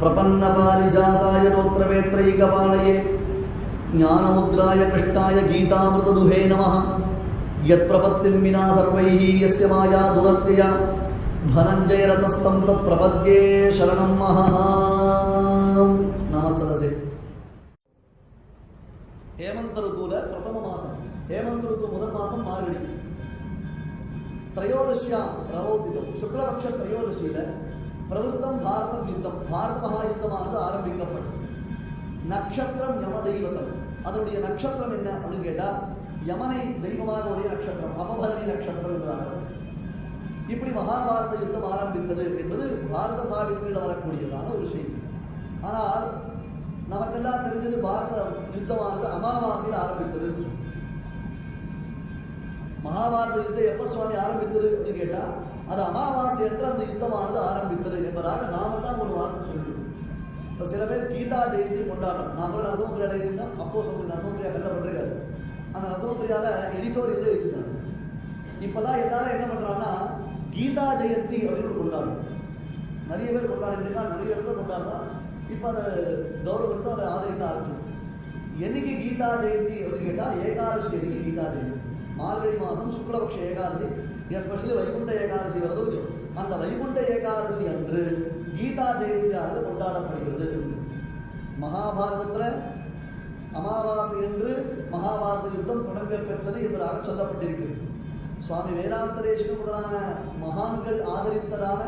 പ്രപന്നപാരിജാതായ ഗോത്രവേത്രൈകപാണയെ ജ്ഞാനമുദ്രായ കൃഷ്ണായ ഗീതാമൃതദുഹേ നമ യത്പ്രപത്തിം വിനാ സർവൈ യസ്യ മായാ ദുരത്യയ ധനഞ്ജയരതസ്തം തത്പ്രപദ്യേ ശരണം മഹാ നമസ്സദസേ ഹേമന്ത ഋതുവിൽ പ്രഥമ മാസം ഹേമന്ത ഋതു മുതൽ മാസം മാറിടി ത്രയോദശിയ പ്രവോദിതം ശുക്ലപക്ഷ ത്രയോദശിയിലെ பிரவருத்தம் பாரதம் யுத்தம் பாரத மகாயுத்தமானது ஆரம்பிக்கப்படும் நட்சத்திரம் யம தெய்வத்தம் அதனுடைய நட்சத்திரம் என்ன அப்படின்னு கேட்டா யமனை தெய்வமாக உடைய நட்சத்திரம் அபபரணி நட்சத்திரம் என்றார்கள் இப்படி மகாபாரத யுத்தம் ஆரம்பித்தது என்பது பாரத சாவித்திரியில் வரக்கூடியதான ஒரு செய்தி ஆனால் நமக்கெல்லாம் தெரிஞ்சது பாரத யுத்தமானது அமாவாசையில் ஆரம்பித்தது மகாபாரத யுத்தம் எப்ப சுவாமி ஆரம்பித்தது அப்படின்னு கேட்டா அது அமாவாசை என்று அந்த யுத்தமானது ஆரம்பித்தது என்பதாக நாம தான் ஒரு வார்த்தை சொல்லியிருக்கோம் இப்போ சில பேர் கீதா ஜெயந்தி கொண்டாடுறோம். நாம நரசமுத்திரியா எழுதியிருந்தோம் அப்போ சொல்லி நரசமுத்திரியா? கல்ல பண்றாரு அந்த நரசமுத்திரியால எடிட்டோரியல் எழுதிட்டாங்க இப்பெல்லாம் எல்லாரும் என்ன பண்றாங்கன்னா கீதா ஜெயந்தி அப்படின்னு கொண்டாடும் நிறைய பேர் கொண்டாடினா நிறைய இடத்துல கொண்டாடுறா இப்போ அதை கவர்மெண்ட்டும் அதை ஆதரிக்க ஆரம்பிச்சு என்னைக்கு கீதா ஜெயந்தி அப்படின்னு கேட்டால் ஏகாதசி அன்னைக்கு கீதா ஜெயந்தி. மார்கழி மாதம் சுக்லபக்ஷ ஏகாதசி. எஸ்பெஷலி வைகுண்ட ஏகாதசி வருது இல்லையோ, அந்த வைகுண்ட ஏகாதசி அன்று கீதா ஜெயந்தியானது கொண்டாடப்படுகிறது. மகாபாரதத்துல அமாவாசை என்று மகாபாரத யுத்தம் தொடங்க பெற்றது என்பதாக சொல்லப்பட்டிருக்கிறது சுவாமி வேதாந்தரேஷன் முதலான மகான்கள் ஆதரித்ததான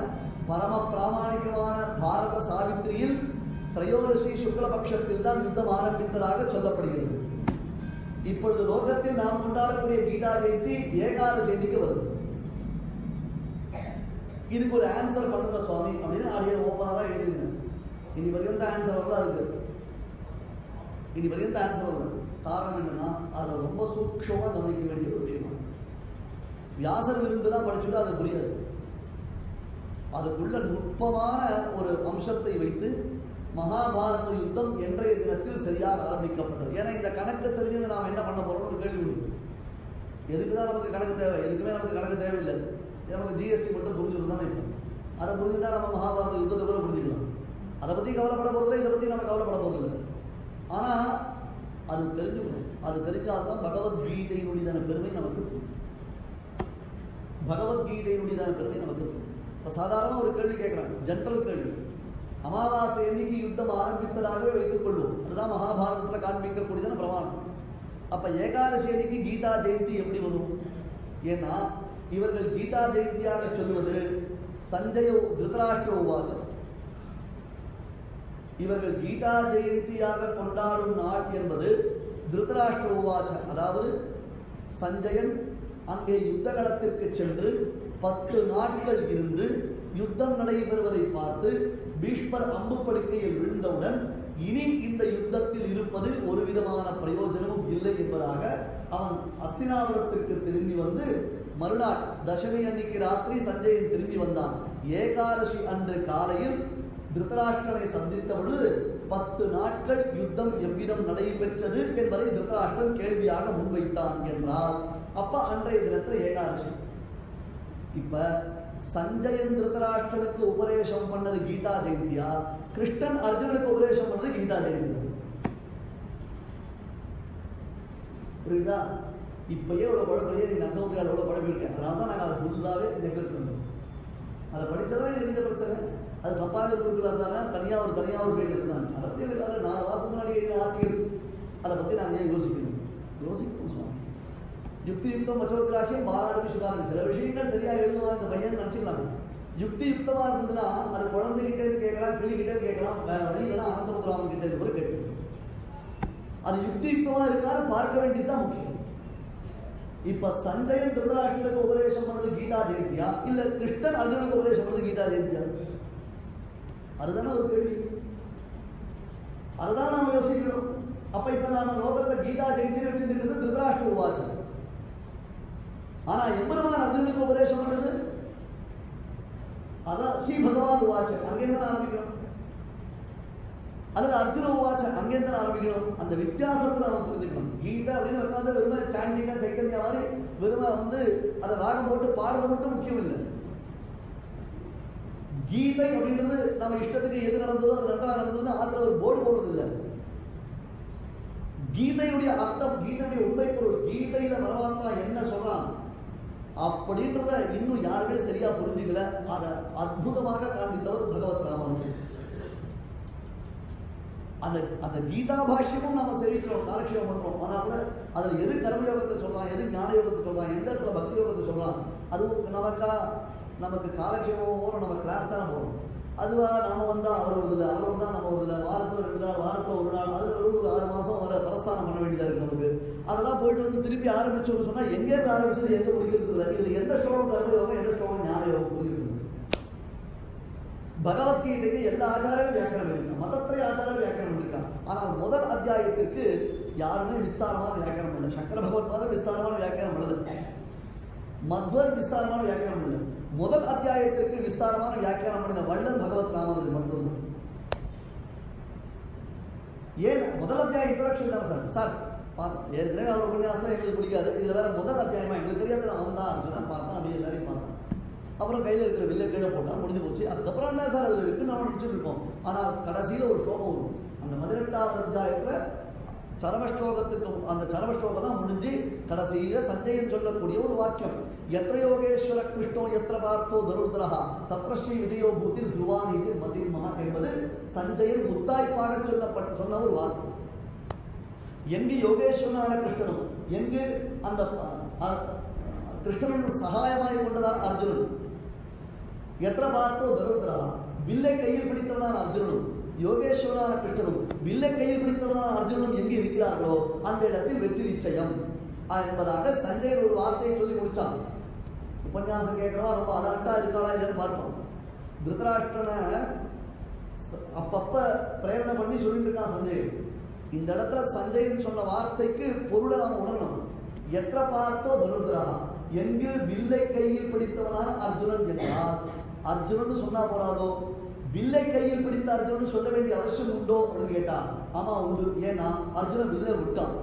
பரம பிராமணிகமான பாரத சாவித்திரியில் திரையோரிசி சுக்லபக்ஷத்தில் தான் யுத்தம் ஆரம்பித்ததாக சொல்லப்படுகிறது. இப்பொழுது லோகத்தில் நாம் கொண்டாடக்கூடிய கீதா ஜெயந்தி ஏகாதசி அன்னைக்கு வருது. இதுக்கு ஒரு ஆன்சர் பண்ணுங்க சுவாமி அப்படின்னு அடைய ஓப்பனாக எழுதுங்க இனி வரைக்கும் தான் ஆன்சர் வரல அதுக்கு. இனி வரைக்கும் தான் ஆன்சர் வரல. காரணம் என்னன்னா அதில் ரொம்ப சூக்ஷமாக கவனிக்க வேண்டிய ஒரு விஷயம். வியாசர் விருந்துலாம் படிச்சுட்டு அது புரியாது. அதுக்குள்ள நுட்பமான ஒரு அம்சத்தை வைத்து மகாபாரத யுத்தம் என்றைய தினத்தில் சரியாக ஆரம்பிக்கப்பட்டது. ஏன்னா இந்த கணக்கு தெரிஞ்சு நாம் என்ன பண்ண போறோம்னு கேள்வி உண்டு. எதுக்கு தான் நமக்கு கணக்கு தேவை? எதுக்குமே நமக்கு கணக்கு தேவையில்லை. நமக்கு ஜிஎஸ்டி மட்டும் புரிஞ்சுட்டு தானே இப்போ. அதை புரிஞ்சுட்டா நம்ம மகாபாரத யுத்தத்தை கூட புரிஞ்சுக்கலாம். அதை பற்றி கவலைப்பட போகிறதில்ல இதை பற்றி நம்ம கவலைப்பட போகிறதில்ல ஆனால் அது தெரிஞ்சுக்கணும். அது தெரிஞ்சால்தான் பகவத்கீதையினுடையதான பெருமை நமக்கு புரியும் பகவத்கீதையினுடையதான பெருமை நமக்கு புரியும் இப்போ சாதாரண ஒரு கேள்வி கேட்குறாங்க. ஜென்ரல் கேள்வி. அமாவாசை அன்னைக்கு யுத்தம் ஆரம்பித்ததாகவே வைத்துக் கொள்வோம். அதுதான் மகாபாரதத்தில் காண்பிக்கக்கூடியதான பிரமாணம். அப்போ ஏகாதசி அன்னைக்கு கீதா ஜெயந்தி எப்படி வரும்? ஏன்னா இவர்கள் கீதா ஜெயந்தியாக சொல்வது சஞ்சய திருதராஷ்டிர உவாசம் இவர்கள் கீதா ஜெயந்தியாக கொண்டாடும் நாள் என்பது திருதராஷ்டிர உவாசம் அதாவது சஞ்சயன் அங்கே யுத்த களத்திற்கு சென்று பத்து நாட்கள் இருந்து யுத்தம் நடைபெறுவதை பார்த்து பீஷ்மர் அம்பு படுக்கையில் விழுந்தவுடன் இனி இந்த யுத்தத்தில் இருப்பது ஒரு விதமான பிரயோஜனமும் இல்லை என்பதாக அவன் அஸ்தினாபுரத்திற்கு திரும்பி வந்து மறுநாள் தசமி அன்னைக்கு ராத்திரி சஞ்சயன் திரும்பி வந்தான். ஏகாதசி அன்று காலையில் திருதராஷ்டிரனை சந்தித்த பொழுது பத்து நாட்கள் யுத்தம் எவ்விதம் நடைபெற்றது என்பதை திருதராஷ்டிரன் கேள்வியாக முன்வைத்தான் என்றால் அப்ப அன்றைய தினத்துல ஏகாதசி. இப்ப சஞ்சயன் திருதராஷ்டிரனுக்கு உபதேசம் பண்ணது கீதா ஜெயந்தியா? கிருஷ்ணன் அர்ஜுனனுக்கு உபதேசம் பண்ணது கீதா ஜெயந்தியா புரியுதா? இப்பயே இவ்வளவு நீங்கள் நீங்க முடியாது எவ்வளவு குழப்பிருக்கேன் அதனால தான் நாங்கள் அதை ஃபுல்லாகவே நெக்லெக்ட் பண்ணோம் அதை படித்ததான் எனக்கு எந்த பிரச்சனை? அது சப்பாதி குருக்குல இருந்தாலும் தனியாக ஒரு தனியாக ஒரு பேர் இருந்தாங்க அதை பற்றி எனக்கு அதில் நாலு மாதம் முன்னாடி எழுதின ஆர்டிகல் அதை பற்றி நாங்கள் ஏன் யோசிக்கணும்? யோசிக்கணும் சுவாமி. யுக்தி யுக்தம் வச்சோக்கிராக்கியம் பாராட்டு சுகாரம் சில விஷயங்கள் சரியாக எழுதுவா இந்த பையன் நினச்சிக்கலாம் யுக்தி யுக்தமாக இருந்ததுன்னா அது குழந்தைகிட்டே கேட்கலாம் கிளிகிட்டே கேட்கலாம். வேற வழி இல்லைன்னா அனந்தமுத்ராமன் கிட்டே இருந்து கூட கேட்கலாம். அது யுக்தி யுக்தமாக இருக்கான்னு பார்க்க வேண்டியதுதான் முக்கியம். இப்ப சஞ்சயன் திருதராஷ்டிரனுக்கு உபதேசம் பண்ணது கீதா ஜெயந்தியா? இல்ல கிருஷ்ணன் அர்ஜுனுக்கு உபதேசம் பண்ணது கீதா ஜெயந்தியா? அதுதானே ஒரு கேள்வி. அதுதான் நாம யோசிக்கணும். அப்ப இப்ப நாம லோகத்துல கீதா ஜெயந்தி வச்சுட்டு திருதராஷ்டிர உவாசம் ஆனா எம்பெருமான் அர்ஜுனுக்கு உபதேசம் பண்ணது? அதான் ஸ்ரீ பகவான் உவாச்ச அங்கேருந்து ஆரம்பிக்கணும்? அல்லது அர்ஜுன உவாச்ச அங்கேருந்து ஆரம்பிக்கணும். அந்த வித்தியாசத்தை நம்ம புரிஞ்சுக்கணும். கீதா அப்படின்னு உட்காந்து வெறுமை சாண்டிங்கா சைத்தன்யா மாதிரி வெறுமை வந்து அதை ராகம் போட்டு பாடுறது மட்டும் முக்கியம் இல்லை கீதை அப்படின்றது நம்ம இஷ்டத்துக்கு எது நடந்ததோ அது நன்றாக நடந்ததுன்னு அதுல ஒரு போர்டு போடுறது இல்லை கீதையுடைய அர்த்தம் கீதையுடைய உண்மை பொருள் கீதையில பரமாத்மா என்ன சொல்றான் அப்படின்றத இன்னும் யாருமே சரியா புரிஞ்சுக்கல. அதை அற்புதமாக காண்பித்தவர் பகவத் ராமானுஜன் அந்த அந்த கீதா பாஷ்யமும் நம்ம சேவிக்கிறோம் காலக்ஷேபம் பண்றோம். ஆனால் கூட அதுல எது கர்மயோகத்தை சொல்லலாம் எது ஞான யோகத்தை சொல்லலாம் எந்த இடத்துல பக்தி யோகத்தை சொல்லலாம் அதுவும் நமக்கா நமக்கு காலக்ஷேபம் போகிறோம் நம்ம கிளாஸ் தானே போகிறோம் அதுவாக நாம் வந்தால் அவர் வருதுல அவர் வந்தால் நம்ம வருதுல வாரத்தில் ரெண்டு நாள் வாரத்தில் ஒரு நாள் அதில் ஒரு ஒரு ஆறு மாதம் வர பிரஸ்தானம் பண்ண வேண்டியதாக இருக்குது நமக்கு. அதெல்லாம் போயிட்டு வந்து திருப்பி ஆரம்பிச்சோம்னு சொன்னால் எங்க இருந்து ஆரம்பிச்சது எங்கே முடிக்கிறது இல்லை. இதில் எந்த ஸ்லோகம் கர்மயோகம் எந்த ஸ்லோகம் ஞான யோகம் புரியுது பகவத்கீதைக்கு எல்லா ஆச்சாரம் வியாக்கரம் இருக்கு. மதத்திலே ஆச்சாரம் வியாக்கியானம் இருக்கா? ஆனால் முதல் அத்தியாயத்திற்கு யாருமே விஸ்தாரமான வியாக்கியானம் இல்லை. சங்கர பகவத்பாதர் விஸ்தாரமான வியாக்கியானம் உள்ளது. மத்வர் விஸ்தாரமான வியாக்கரம் இல்லை. முதல் அத்தியாயத்திற்கு விஸ்தாரமான வியாக்கியானம் பண்ணின வள்ளல் பகவத் ராமன் மட்டும். ஏன்? முதல் அத்தியாயம் இன்ட்ரோடக்ஷன் தான் சார்? சார் பார்த்தோம் ஏற்கனவே அவர் உபன்யாசம் எங்களுக்கு பிடிக்காது. இதுல வேற முதல் அத்தியாயமா? எங்களுக்கு தெரியாது. நான் வந்தா அதுதான் பார்த்தா அப்படி எல்லாரையும் அப்புறம் கையில் இருக்கிற வில்லை கீழே போட்டால் முடிஞ்சு போச்சு. அதுக்கப்புறம் என்ன சார் அதில் இருக்கு நம்ம நினச்சிருக்கோம் ஆனால் கடைசியில் ஒரு ஸ்லோகம் வரும். அந்த பதினெட்டாவது அத்தியாயத்தில் சரவஸ்லோகத்துக்கு அந்த சரவஸ்லோகம் தான் முடிஞ்சு கடைசியில் சஞ்சயன் சொல்லக்கூடிய ஒரு வாக்கியம். எத்த யோகேஸ்வர கிருஷ்ணோ எத்த பார்த்தோ தருத்ரஹா தத்ர ஸ்ரீ விஜயோ பூத்தில் துருவான் இது மதில் என்பது சஞ்சயன் முத்தாய்ப்பாக சொல்லப்பட்ட சொன்ன ஒரு வாக்கியம். எங்கு யோகேஸ்வரனான கிருஷ்ணனும் எங்கு அந்த கிருஷ்ணன் சகாயமாய் கொண்டதான் அர்ஜுனன் எத்தனை பார்த்தோ ಧನುರ್ಧರ வில்லை கையில் பிடித்தவனான அர்ஜுனனும் யோகேஸ்வரனான கிருஷ்ணனும் வில்லை கையில் பிடித்தவனான அர்ஜுனனும் எங்கு இருக்கிறார்களோ அந்த இடத்தில் வெற்றி நிச்சயம். என்பதாக சஞ்சய் ஒரு வார்த்தையை சொல்லி முடிச்சான். உபன்யாசம் கேட்கிறவா ரொம்ப அலர்ட்டா இருக்காளா இல்லைன்னு பார்ப்போம் திருதராஷ்டனை அப்பப்ப பிரேரணை பண்ணி சொல்லிட்டு இருக்கான் சஞ்சய் இந்த இடத்துல சஞ்சயன் சொன்ன வார்த்தைக்கு பொருளை நாம் உணரணும். எத்தனை பார்த்தோ தனுர்கிறானா எங்கு வில்லை கையில் பிடித்தவனான அர்ஜுனன் என்றார் அர்ஜுனன் சொன்னா போறாதோ? வில்லை கையில் பிடித்த அர்ஜுனன் சொல்ல வேண்டிய அவசியம் உண்டோ அப்படின்னு கேட்டா ஆமா உண்டு. ஏன்னா அர்ஜுனன் வில்லை விட்டான்.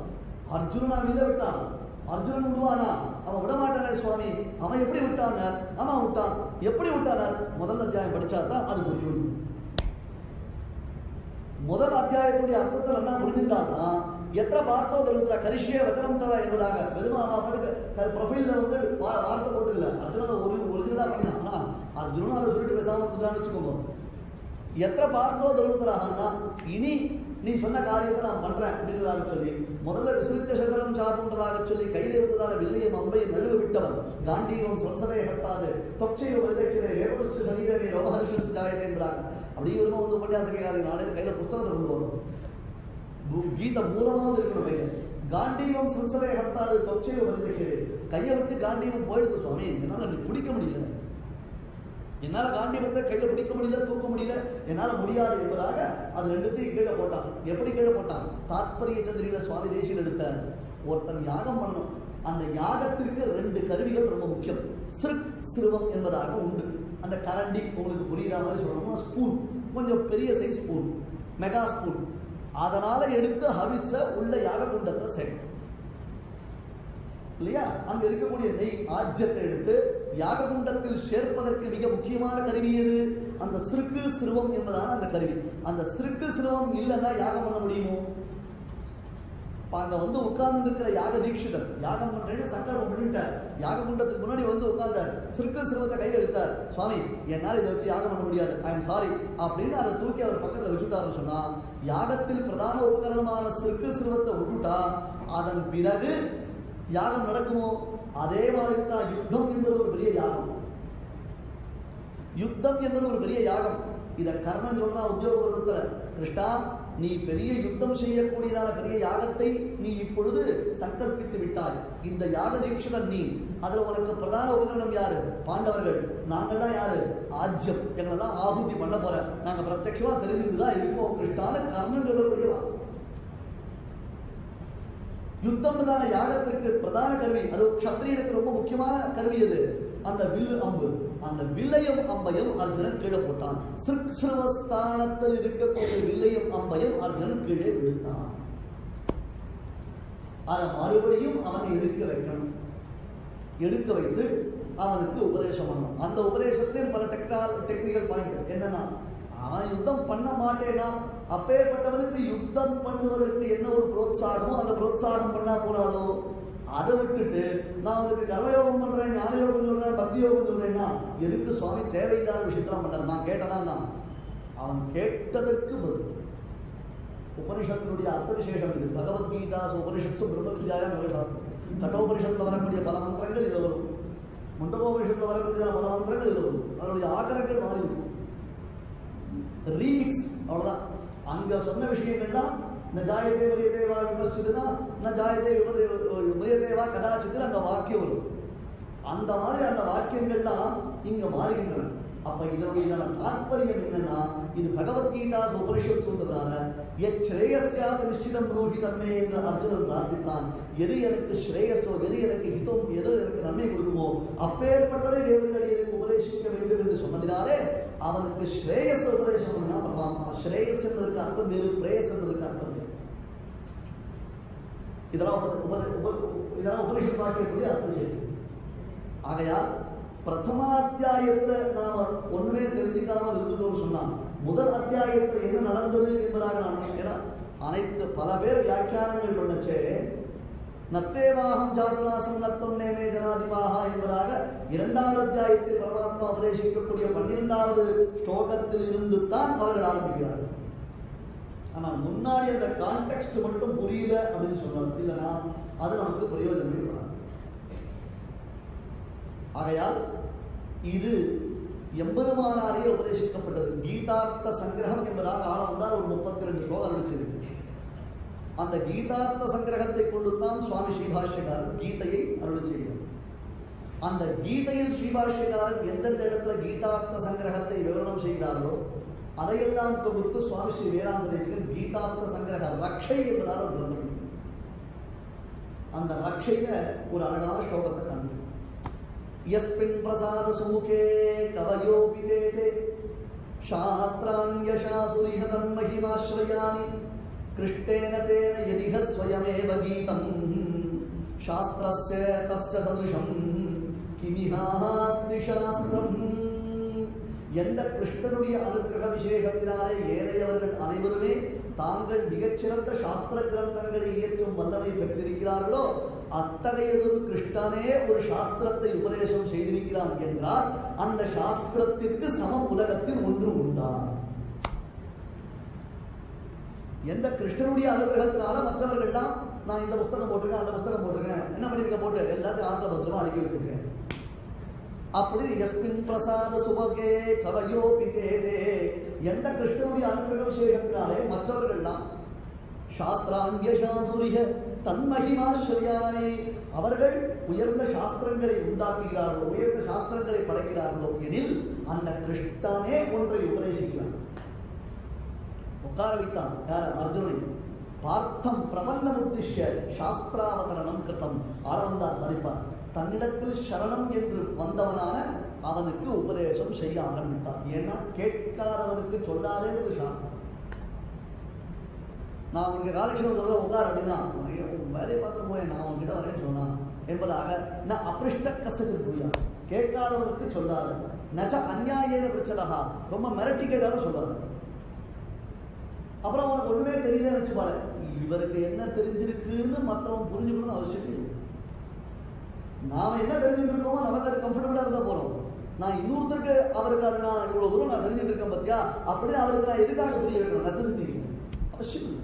அர்ஜுனனா வில்லை விட்டான். அர்ஜுனன் விடுவானா அவன் விட மாட்டானே சுவாமி. அவன் எப்படி விட்டான்? ஆமா விட்டான். எப்படி விட்டானார் முதல் அத்தியாயம் படிச்சா தான் அது புரியும். முதல் அத்தியாயத்துடைய அர்த்தத்தை நல்லா புரிஞ்சுட்டான்னா எத்தனை பார்த்தோ தெரிஞ்சா கரிஷ்ய வச்சனம் தவ என்பதாக பெருமாமா பாட்டுக்கு ப்ரொஃபைல்ல வந்து வா- வார்த்தை போட்டுக்கல அர்ஜுனன் ஒரு ஒரிஜினலா பண்ணினான். ஆனா அதை சொல்லிட்டு பேசாமல் இருந்துட்டான்னு வச்சுக்கோங்க. எத்தனை பார்த்தோ தருவதராகனா இனி நீ சொன்ன காரியத்தை நான் பண்றேன் அப்படின்றதாக சொல்லி முதல்ல விசிறித்த சகரம் சாப்பின்றதாக சொல்லி கையில் இருந்ததான வில்லையும் அம்பையும் நழுவு விட்டவன். காந்தியும் சொன்சதை கட்டாது தொச்சையோ வலிதைக்கிறே ஏவருச்சு சரீரமே ரோமஹர்ஷஸ் ஜாயதே என்பதாக. அப்படியே வருமா வந்து உபன்யாசம் கேட்காது நாளே கையில புத்தகத்தை கொண்டு வரும் பூ- கீதை மூலமாவது இருக்கணும் கையில. காண்டீவம் சம்சரை ஹஸ்தாது தொச்சையோ வலிதைக்கிறே கையை விட்டு காண்டீவம் போயிடுது சுவாமி. என்னால் அப்படி குடிக்க முடியல. என்னால காண்டிபத்தை கையில பிடிக்க முடியல தூக்க முடியல என்னால முடியாது என்பதாக அது ரெண்டுத்தையும் கீழே போட்டான் எப்படி கீழே போட்டான் தாத்பரிய சந்திரியில சுவாமி தேசியன் எடுத்த ஒருத்தன் யாகம் பண்ணணும். அந்த யாகத்திற்கு ரெண்டு கருவிகள் ரொம்ப முக்கியம். சிறு சிறுவம் என்பதாக உண்டு. அந்த கரண்டி உங்களுக்கு புரியுற மாதிரி சொல்லணும்னா ஸ்பூன் கொஞ்சம் பெரிய சைஸ் ஸ்பூன் மெகா ஸ்பூன் அதனால எடுத்து ஹவிச உள்ள யாக குண்டத்தை சேர்க்கணும். இல்லையா? அங்க இருக்கக்கூடிய நெய் ஆஜ்யத்தை எடுத்து யாககுண்டத்தில் சேர்ப்பதற்கு மிக முக்கியமான கருவி எது? அந்த சிறுக்கு சிறுவம் என்பதான அந்த கருவி. அந்த சிறுக்கு சிறுவம் இல்லைன்னா யாகம் பண்ண முடியுமோ? அங்க வந்து உட்கார்ந்து இருக்கிற யாக தீட்சிதர் யாகம் பண்றேன்னு சங்கல்பம் பண்ணிட்டார். யாக குண்டத்துக்கு முன்னாடி வந்து உட்கார்ந்தார். சிறுக்கு சிறுவத்தை கையில் எடுத்தார். சுவாமி என்னால் இதை வச்சு யாகம் பண்ண முடியாது. ஐ எம் சாரி அப்படின்னு அதை தூக்கி அவர் பக்கத்தில் வச்சுட்டாருன்னு சொன்னா யாகத்தில் பிரதான உபகரணமான சிறுக்கு சிறுவத்தை விட்டுட்டா அதன் பிறகு யாகம் நடக்குமோ? அதே மாதிரி தான் யுத்தம் என்பது ஒரு பெரிய யாகம். யுத்தம் என்பது ஒரு பெரிய யாகம். இதை கர்ணன் சொன்னா உத்தியோகத்துல கிருஷ்ணா நீ பெரிய யுத்தம் செய்யக்கூடியதான பெரிய யாகத்தை நீ இப்பொழுது சங்கல்பித்து விட்டாய். இந்த யாக தீட்சிதன் நீ. அதுல உனக்கு பிரதான உபகரணம் யாரு? பாண்டவர்கள். நாங்கள் தான் யாரு? ஆஜ்யம். எங்களெல்லாம் ஆகுதி பண்ண போற நாங்க பிரத்யட்சமா தெரிஞ்சுட்டு தான் இருக்கோம். கிருஷ்ணான கர்ணன் சொல்லக்கூடியவா? யுத்தம் பிரதான யாகத்திற்கு பிரதான கருவி. அது கத்திரியனுக்கு ரொம்ப முக்கியமான கருவி அது அந்த வில்லு அம்பு. அந்த வில்லையும் அம்பையும் அர்ஜுனன் கீழே போட்டான். சிற்சிறுவஸ்தானத்தில் இருக்கக்கூடிய வில்லையும் அம்பையும் அர்ஜுனன் கீழே விழுத்தான் அதை மறுபடியும் அவனை எடுக்க வைக்கணும். எடுக்க வைத்து அவனுக்கு உபதேசம் பண்ணணும். அந்த உபதேசத்திலையும் பல டெக்னால் டெக்னிக்கல் பாயிண்ட் என்னன்னா அவன் யுத்தம் பண்ண மாட்டேனா? அப்பேற்பட்டவனுக்கு யுத்தம் பண்ணுவதற்கு என்ன ஒரு புரோத்சாகமோ அந்த புரோத்சாகம் பண்ணா போறாதோ அதை விட்டுட்டு நான் அவனுக்கு கர்மயோகம் பண்றேன் ஞான யோகம் சொல்றேன் பக்தி யோகம் சொல்றேன்னா எதுக்கு சுவாமி தேவையில்லாத விஷயத்தெல்லாம் பண்றேன் நான் கேட்டதா நான் அவன் கேட்டதற்கு பதில். உபனிஷத்தினுடைய அர்த்த விசேஷம் இது. பகவத்கீதா உபனிஷத்து பிரம்மவித்யாயம் யோகசாஸ்திரம். வரக்கூடிய பல மந்திரங்கள் இதுல வரும். முண்டகோபனிஷத்துல வரக்கூடிய பல மந்திரங்கள் இதுல வரும். அதனுடைய ஆக்கரங்கள் மாறி இருக்கும். ரீமிக்ஸ் அவ்வளோதான் அங்க சொன்ன விஷயங்கள்லாம் ந ஜாயதே விரியதேவா விமர்சிதுனா ந ஜாயதே விபரே விரியதேவா கதாச்சித்து அந்த வாக்கியம் வரும். அந்த மாதிரி அந்த வாக்கியங்கள்லாம் இங்க மாறுகின்றன. அப்போ இதனுடைய தாற்பயம் என்னன்னா இது பகவத்கீதா உபனிஷத் சொல்றதால என் ஸ்ரேயஸ்யாக நிச்சிதம் ரோஹி தன்மை என்று அர்ஜுனன் பிரார்த்தித்தான். எது எனக்கு ஸ்ரேயஸோ எது எனக்கு ஹிதம் எது எனக்கு நன்மை கொடுக்குமோ அப்பேற்பட்டதை தேவர்களை எனக்கு உபதேசிக்க வேண்டும் என்று சொன்னதினாலே அவனுக்கு ஸ்ரேயஸ் உபதேசம் பண்ணா பரமாத்மா. ஸ்ரேயஸ் என்பதற்கு அர்த்தம் வேறு பிரேயஸ் என்பதற்கு அர்த்தம் வேறு. இதெல்லாம் உப- இதெல்லாம் உபனிஷத் வாக்கியக்கூடிய அர்த்தம் விஷயம் ஆகையால் பிரதமாத்தியாயத்துல நாம ஒண்ணுமே தெரிஞ்சுக்காம இருந்துட்டோம்னு சொன்னா முதல் அத்தியாயத்துல என்ன நடந்தது என்பதாக நான் ஏன்னா அனைத்து பல பேர் வியாக்கியானங்கள் பண்ணச்சே நத்தேவாகம் ஜாதிநாசம் நத்தம் நேமே ஜனாதிபாகா என்பதாக இரண்டாவது அத்தியாயத்தில் பரமாத்மா உபதேசிக்கக்கூடிய பன்னிரெண்டாவது ஸ்லோகத்தில் இருந்து தான் அவர்கள் ஆரம்பிக்கிறார்கள். ஆனால் முன்னாடி அந்த கான்டெக்ட் மட்டும் புரியல அப்படின்னு சொன்னார். இல்லைன்னா அது நமக்கு பிரயோஜனமே வராது ஆகையால் இது எம்பெருமானாரே உபதேசிக்கப்பட்டது. கீதார்த்த சங்கிரகம் என்பதாக ஆழம் வந்தால் ஒரு முப்பத்தி ரெண்டு ஸ்லோகம் அறிவிச்சிருக்கு அந்த கீதார்த்த சங்கிரகத்தை கொண்டுத்தான் சுவாமி ஸ்ரீபாஷ்யக்காரர் கீதையை அருள் செய்தார் அந்த கீதையில் ஸ்ரீபாஷ்யக்காரர் எந்தெந்த இடத்துல கீதார்த்த சங்கிரகத்தை விவரணம் செய்தாரோ அதையெல்லாம் தொகுத்து சுவாமி ஸ்ரீ வேதாந்ததேசிகன் கீதார்த்த சங்கிரக ரக்ஷை என்பதால் அது வந்து அந்த ரக்ஷையில ஒரு அழகான ஸ்லோகத்தை காண்பு எஸ்பின் பிரசாத சூகே கவயோபிதேதே சாஸ்திராண்யசாசுரிஹ தன்மகிமாஸ்ரயானி कृष्टेन तेन यदिह स्वयमेव गीतम् शास्त्रस्य तस्य सदृशम् किमिहास्ति शास्त्रम् எந்த கிருஷ்ணனுடைய அனுகிரக விசேஷத்தினாலே ஏழையவர்கள் அனைவருமே தாங்கள் மிகச்சிறந்த சாஸ்திர கிரந்தங்களை இயற்றும் வல்லமை பெற்றிருக்கிறார்களோ அத்தகையதொரு கிருஷ்ணனே ஒரு சாஸ்திரத்தை உபதேசம் செய்திருக்கிறான் என்றால் அந்த சாஸ்திரத்திற்கு சமம் உலகத்தில் ஒன்று உண்டா எந்த கிருஷ்ணனுடைய அனுகிரகத்தினால மற்றவர்கள்லாம் நான் இந்த புஸ்தகம் போட்டிருக்கேன் அந்த புஸ்தகம் போட்டிருக்கேன். என்ன பண்ணிருக்க போட்டு எல்லாத்தையும் ஆத்திர பத்திரமா அனுப்பி வச்சிருக்கேன். அப்படி எஸ்மின் பிரசாத சுபகே கவயோ பிதேதே. எந்த கிருஷ்ணனுடைய அனுகிரக விசேஷத்தினாலே மற்றவர்கள்லாம் சாஸ்திராங்கிய சாசுரிய தன்மகிமாஸ்ரயானே அவர்கள் உயர்ந்த சாஸ்திரங்களை உண்டாக்குகிறார்களோ உயர்ந்த சாஸ்திரங்களை படைக்கிறார்களோ எனில் அந்த கிருஷ்ணனே ஒன்றை உபதேசிக்கிறான். உட்கார வைத்தான் யார்? அர்ஜுனனை. பார்த்தம் பிரபன்ன உத்திஷ்ய சாஸ்திராவதரணம் கிருத்தம். ஆள வந்தார் சரிப்பார் தன்னிடத்தில் சரணம் என்று வந்தவனான அவனுக்கு உபதேசம் செய்ய ஆரம்பித்தான். ஏன்னா கேட்காதவனுக்கு சொல்லாதே ஒரு சாஸ்திரம். நான் உங்களுக்கு காலட்சேபம் சொல்ல உட்கார் அப்படின்னா வேலையை பார்த்து போய் நான் உங்ககிட்ட வரேன்னு சொன்னான். என்பதாக நான் அப்ரிஷ்ட கசத்தில் புரியா கேட்காதவனுக்கு சொல்லாது. நச்ச அந்நியாயேன பிரச்சனகா ரொம்ப மிரட்டி கேட்டாலும் சொல்லாது. அப்புறம் அவனுக்கு ஒண்ணுமே தெரியல வச்சுப்பாரு இவருக்கு என்ன தெரிஞ்சிருக்குன்னு மற்றவன் புரிஞ்சுக்கணும்னு அவசியம் இல்லை. நாம என்ன தெரிஞ்சுட்டு இருக்கோமோ நமக்கு அது கம்ஃபர்டபுளா இருந்தா போறோம் நான் இன்னொருத்தருக்கு அவருக்கு அது நான் இவ்வளவு தூரம் நான் தெரிஞ்சுட்டு இருக்கேன் பத்தியா? அப்படின்னு அவருக்கு நான் எதுக்காக புரிய வைக்கணும்? நெசசிட்டி அவசியம் இல்லை.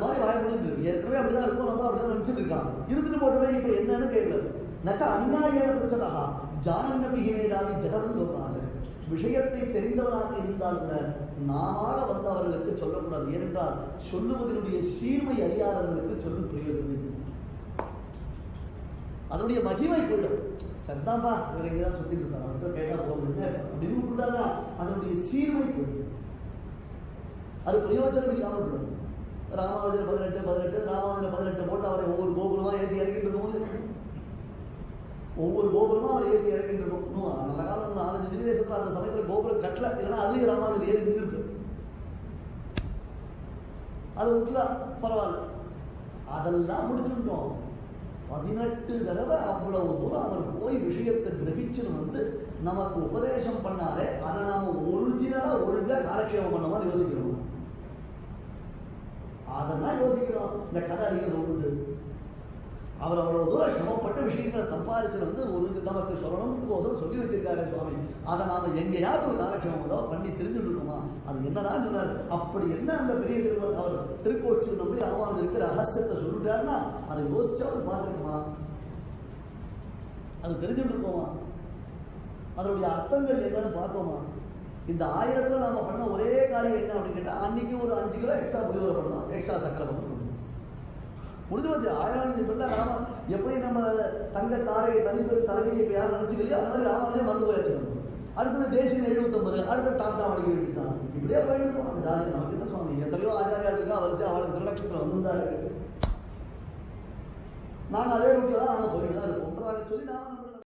மாதிரி வாய் பண்ணிட்டு ஏற்கனவே அப்படிதான் இருக்கும் நம்ம அப்படிதான் நினைச்சிட்டு இருக்கான். இருந்துட்டு போட்டுமே இப்ப என்னன்னு கேட்கல. நச்ச அந்நாயன பிரச்சதா ஜானநபி ஹிமேதாவி ஜெகவந்தோகாச விஷயத்தை தெரிந்தவனாக இருந்தால் கூட நாமாக வந்து அவர்களுக்கு சொல்லக்கூடாது. ஏனென்றால் சொல்லுவதனுடைய சீர்மை அறியாதவர்களுக்கு சொல்லும் பிரயோஜனம் அதனுடைய மகிமை போயிடும். சத்தாப்பா இவர் எங்கேயாவது சுத்திட்டு இருக்காங்க அவர்கிட்ட கேட்டா போகுது அப்படின்னு விட்டுட்டாங்க அதனுடைய சீர்மை போயிடும். அது பிரயோஜனம் இல்லாமல் போயிடும். ராமானுஜர் பதினெட்டு பதினெட்டு ராமானுஜர் பதினெட்டு போட்டு அவரை ஒவ்வொரு கோபுரமா ஏற்றி இறக்கிட்டு இருக்கோம் ஒவ்வொரு கோபுரமும் அவர் ஏறி இறக்கிட்டு அந்த நல்ல காலம் நாலஞ்சு ஜெனரேஷன்ல அந்த சமயத்தில் கோபுரம் கட்டல. இல்லைன்னா அதுலேயும் ராமானுஜர் ஏறி நின்றுருக்கு அது விட்டுலா பரவாயில்ல. அதெல்லாம் முடிஞ்சுட்டோம் பதினெட்டு தடவை அவ்வளவு தூரம் அவர் போய் விஷயத்தை கிரகிச்சுன்னு வந்து நமக்கு உபதேசம் பண்ணாரே அதை நாம ஒரிஜினலா ஒழுங்கா காலக்ஷேபம் பண்ணோமான்னு யோசிக்கணும் அதெல்லாம் யோசிக்கணும் இந்த கதை அடிக்கிறது உண்டு. அவர் அவ்வளவு தூரம் சிரமப்பட்ட விஷயங்களை சம்பாதிச்சது வந்து ஒரு நமக்கு சொல்லணும்னு சொல்லி வச்சிருக்காரு சுவாமி. அதை நாம எங்கேயாவது ஒரு காலக்ஷேமம் ஏதோ பண்ணி தெரிஞ்சுட்டு இருக்கோமா அது என்னதான் சொன்னார். அப்படி என்ன அந்த பெரிய திருவள்ளுவர் அவர் திருக்கோஷ்டி நம்பி அவன் இருக்கிற ரகசியத்தை சொல்லிட்டாருன்னா அதை யோசிச்சா அவர் பார்த்துருக்குமா அது தெரிஞ்சுட்டு இருக்கோமா அதனுடைய அர்த்தங்கள் என்னன்னு பார்த்தோமா இந்த ஆயிரத்துல நாம பண்ண ஒரே காரியம் என்ன அப்படின்னு கேட்டா அன்னைக்கு ஒரு அஞ்சு கிலோ எக்ஸ்ட்ரா புளியோரை பண்ணலாம். எக்ஸ்ட்ரா சக்கரை பண்ணணும் முடிஞ்சு போச்சு ஆயிரம் பேர்ல நாம எப்படி நம்ம தங்க தாரையை தனிப்பெரு தலைமையை இப்போ யாரும் நினைச்சுக்கலையோ அந்த மாதிரி ராமாவே மறந்து போயாச்சு அடுத்தது தேசியம் எழுபத்தொன்பது அடுத்த டாப் டாப் அடிக்க வேண்டியதான் இப்படியே போயிட்டு போனோம் ஜாதி நமக்கு என்ன சுவாமி? எத்தனையோ ஆச்சாரியா இருக்கா வரிசை அவளுக்கு திருநட்சத்திரம் வந்திருந்தாரு. இருக்கு நாங்க அதே ரூட்ல தான் நாங்க போயிட்டு தான் இருக்கோம். சொல்லி நாம